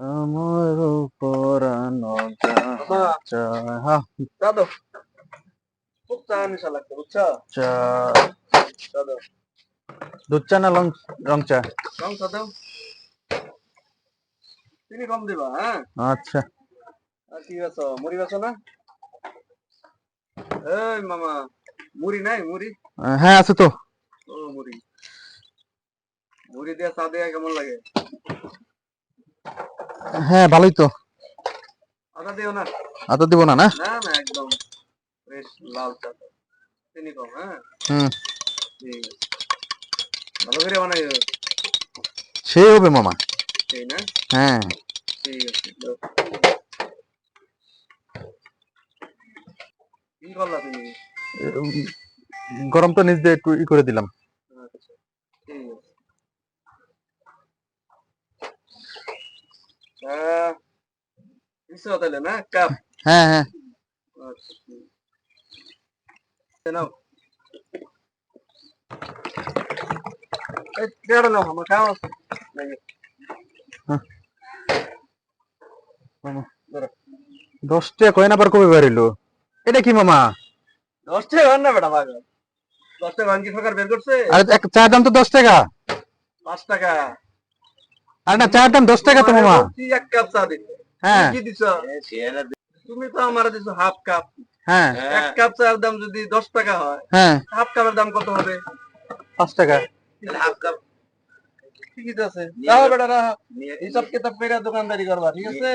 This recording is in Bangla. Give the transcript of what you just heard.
আমার পরানো চা হ্যাঁ দাদু খুব চা নিশা লাগছে বুঝছ? চা। দাদু। দুধ চা না লং রং চা? রং চা দাও। চিনি কম দিবা হ্যাঁ? আচ্ছা। আর কি বেছো মুড়ি বেছো না? এই মামা মুড়ি নাই মুড়ি? হ্যাঁ আছে তো। ও মুড়ি। মুড়ি দিয়ে চা দেয়া কেমন লাগে? হ্যাঁ ভালোই তো। আদা দিও না। আদা দিব না না? না না একদম ফ্রেশ লাল চা চিনি কম হ্যাঁ? হুম। ভালো করে বানাইও সে হবে মামা। সেই না? হ্যাঁ। ঠিক আছে কি করলা তুমি? গরম তো নিচ দিয়ে একটু ই করে দিলাম আচ্ছা ঠিক আছে আহ, দিছো তাহলে না? কাপ হ্যাঁ হ্যাঁ। আচ্ছা ঠিক আছে। নাও। এই নাও আমার খাওয়া আছে। নাকি? মামা, ধরো। দশ টাকা কয়েন আবার কবে বেরিলো এটা কি মামা? দশ টাকা না বেটা ভাগা দশ টাকা ভাঙ্গি সরকার বের করছে। আর এক চার দাম তো দশ টাকা। পাঁচ টাকা। আর না চার দাম দশ টাকা তো মামা কি এক কাপ চা দিতে হ্যাঁ। কি দিছ? তুমি তো আমার দিছো হাফ কাপ। হ্যাঁ। এক কাপ চায়ের দাম যদি দশ টাকা হয় হ্যাঁ। হাফ কাপের দাম কত হবে? পাঁচ টাকা। Half cup. ঠিক তো আছে। যাও বেটা হিসাব কিতাব করে দোকানদারি করবা ঠিক আছে?